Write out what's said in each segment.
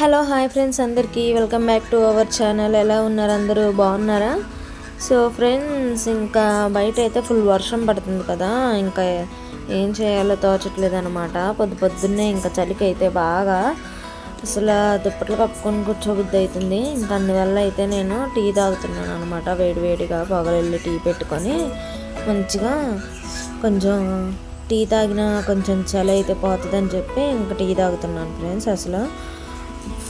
Hello hi friends అందరికీ. Welcome back to our channel. ఎలా ఉన్నారు అందరూ? బాగున్నారా? సో ఫ్రెండ్స్ ఇంకా బయట అయితే ఫుల్ వర్షం పడుతుంది కదా. ఇంకా ఏం చేయాలో తోచట్లేదు అనమాట పొద్దు పొద్దున్నే ఇంకా చలికి అయితే బాగా అసలు దుప్పట్లు కప్పుకొని కూర్చోబుద్ది అవుతుంది ఇంకా అందువల్ల అయితే నేను టీ తాగుతున్నాను అనమాట వేడివేడిగా పొగలెళ్ళి టీ పెట్టుకొని మంచిగా కొంచెం టీ తాగిన కొంచెం చలి అయితే పోతుందని చెప్పి ఇంకా టీ తాగుతున్నాను ఫ్రెండ్స్ అసలు.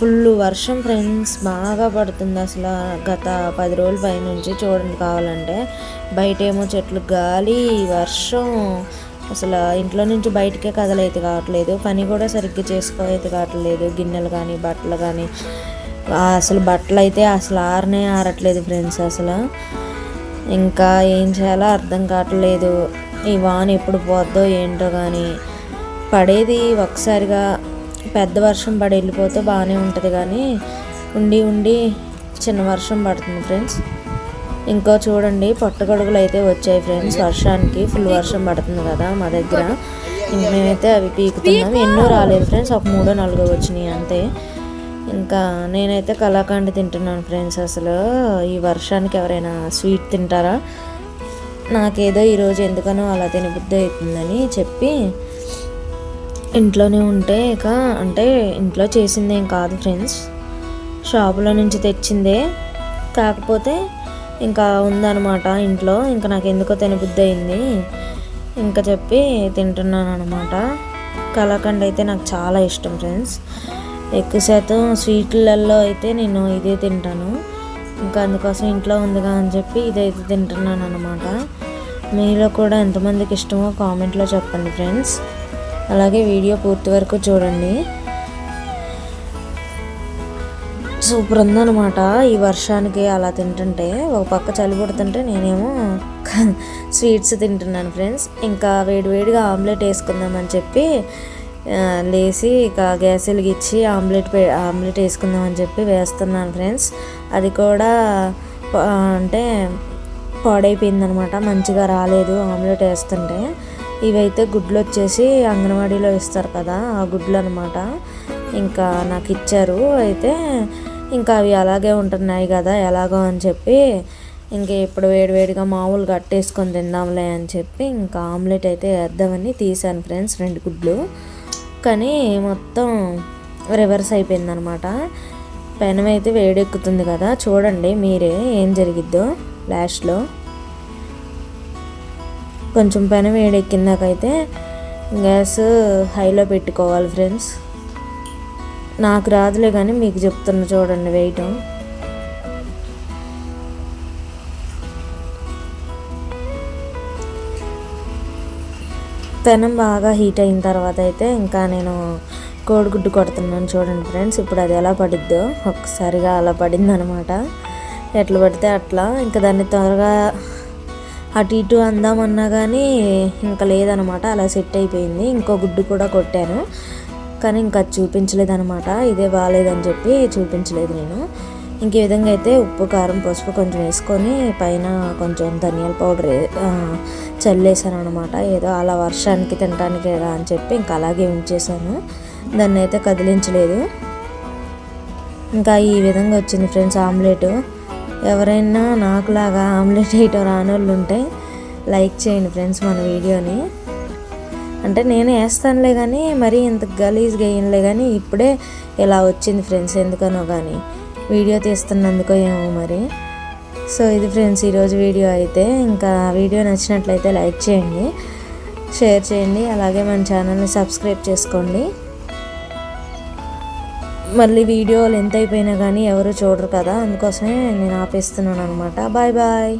ఫుల్ వర్షం ఫ్రెండ్స్ బాగా పడుతుంది అసలు. గత పది రోజుల పై నుంచి చూడండి కావాలంటే. బయట ఏమో చెట్లు గాలి వర్షం. అసలు ఇంట్లో నుంచి బయటకే కదలైతే కావట్లేదు. పని కూడా సరిగ్గా చేసుకోవైతే కావట్లేదు. గిన్నెలు కానీ బట్టలు కానీ అసలు బట్టలు అయితే అసలు ఆరనే ఆరట్లేదు ఫ్రెండ్స్ అసలు. ఇంకా ఏం చేయాలో అర్థం కావట్లేదు. ఈ వాన్ ఎప్పుడు పోద్దో ఏంటో కానీ పడేది ఒకసారిగా పెద్ద వర్షం పడి వెళ్ళిపోతే బాగానే ఉంటుంది కానీ ఉండి ఉండి చిన్న వర్షం పడుతుంది ఫ్రెండ్స్. ఇంకో చూడండి పొట్టగొడుగులు అయితే వచ్చాయి ఫ్రెండ్స్. వర్షానికి ఫుల్ వర్షం పడుతుంది కదా మా దగ్గర. ఇంకా మేమైతే అవి పీకుతున్నాం. ఎన్నో రాలేదు ఫ్రెండ్స్. ఒక మూడో నాలుగో వచ్చినాయి అంతే. ఇంకా నేనైతే కళాఖండ్ తింటున్నాను ఫ్రెండ్స్ అసలు. ఈ వర్షానికి ఎవరైనా స్వీట్ తింటారా? నాకేదో ఈరోజు ఎందుకనో అలా తినబుద్ధి అవుతుందని చెప్పి ఇంట్లోనే ఉంటే ఇక అంటే ఇంట్లో చేసిందేం కాదు ఫ్రెండ్స్. షాపులో నుంచి తెచ్చిందే. కాకపోతే ఇంకా ఉందన్నమాట ఇంట్లో. ఇంకా నాకు ఎందుకో తినబుద్ధి అయింది ఇంకా చెప్పి తింటున్నాను అనమాట కలాకండ్ అయితే నాకు చాలా ఇష్టం ఫ్రెండ్స్. ఎక్కువ శాతం స్వీట్లలో అయితే నేను ఇదే తింటాను. ఇంకా అందుకోసం ఇంట్లో ఉందిగా అని చెప్పి ఇదైతే తింటున్నాను అనమాట మీలో కూడా ఎంతమందికి ఇష్టమో కామెంట్లో చెప్పండి ఫ్రెండ్స్. అలాగే వీడియో పూర్తి వరకు చూడండి. సూపర్ ఉందనమాట ఈ వర్షానికి అలా తింటుంటే ఒక పక్క చలి పుడుతుంటే నేనేమో స్వీట్స్ తింటున్నాను ఫ్రెండ్స్. ఇంకా వేడివేడిగా ఆమ్లెట్ వేసుకుందామని చెప్పి లేచి ఇక గ్యాస్ వెలిగించి ఆమ్లెట్ ఆమ్లెట్ వేసుకుందామని చెప్పి వేస్తున్నాను ఫ్రెండ్స్. అది కూడా అంటే పాడైపోయిందనమాట మంచిగా రాలేదు ఆమ్లెట్ వేస్తుంటే. ఇవైతే గుడ్లు వచ్చేసి అంగన్వాడీలో ఇస్తారు కదా ఆ గుడ్లు అనమాట ఇంకా నాకు ఇచ్చారు అయితే ఇంకా అవి అలాగే ఉంటున్నాయి కదా ఎలాగో అని చెప్పి ఇంక ఇప్పుడు వేడివేడిగా మామూలుగా కట్టేసుకొని తిందాంలే అని చెప్పి ఇంకా ఆమ్లెట్ అయితే వేద్దామని తీసాను ఫ్రెండ్స్ రెండు గుడ్లు. కానీ మొత్తం రివర్స్ అయిపోయిందనమాట పెనం అయితే వేడెక్కుతుంది కదా చూడండి మీరే ఏం జరిగిద్దో లాస్ట్లో. కొంచెం పైన వేడెక్కిందాకైతే గ్యాస్ హైలో పెట్టుకోవాలి ఫ్రెండ్స్. నాకు రాదులే కానీ మీకు చెప్తున్నా చూడండి వేయటం పెనం బాగా హీట్ అయిన తర్వాత అయితే ఇంకా నేను కోడిగుడ్డు కొడుతున్నాను చూడండి ఫ్రెండ్స్. ఇప్పుడు అది ఎలా పడిద్దో ఒక్కసారిగా అలా పడిందనమాట. ఎట్లా పడితే అట్లా. ఇంకా దాన్ని త్వరగా అటు ఇటు అందామన్నా కానీ ఇంకా లేదనమాట. అలా సెట్ అయిపోయింది. ఇంకో గుడ్డు కూడా కొట్టాను. కానీ ఇంకా చూపించలేదు అనమాట ఇదే బాగాలేదని చెప్పి చూపించలేదు నేను. ఇంక ఈ విధంగా అయితే ఉప్పు కారం పసుపు కొంచెం వేసుకొని పైన కొంచెం ధనియాల పౌడర్ చల్లేసాను అనమాట ఏదో అలా వర్షానికి తినడానికి అని చెప్పి ఇంకా అలాగే ఉంచేసాను. దాన్ని అయితే కదిలించలేదు. ఇంకా ఈ విధంగా వచ్చింది ఫ్రెండ్స్ ఆమ్లెట్. ఎవరైనా నాకులాగా ఆమ్లెట్ వేయటం రానోళ్ళు ఉంటే లైక్ చేయండి ఫ్రెండ్స్ మన వీడియోని. అంటే నేను వేస్తానులే కానీ మరీ ఇంత గలీజ్గా వేయనులే కానీ ఇప్పుడే ఇలా వచ్చింది ఫ్రెండ్స్ ఎందుకనో కానీ వీడియో తీస్తున్నందుకో ఏమో మరి. సో ఇది ఫ్రెండ్స్ ఈరోజు వీడియో అయితే. ఇంకా వీడియో నచ్చినట్లయితే లైక్ చేయండి షేర్ చేయండి అలాగే మన ఛానల్ని సబ్స్క్రైబ్ చేసుకోండి. మళ్ళీ వీడియోలు ఎంత అయిపోయినా కానీ ఎవరు చూడరు కదా అందుకోసమే నేను ఆపేస్తున్నాను అనమాట బాయ్ బాయ్.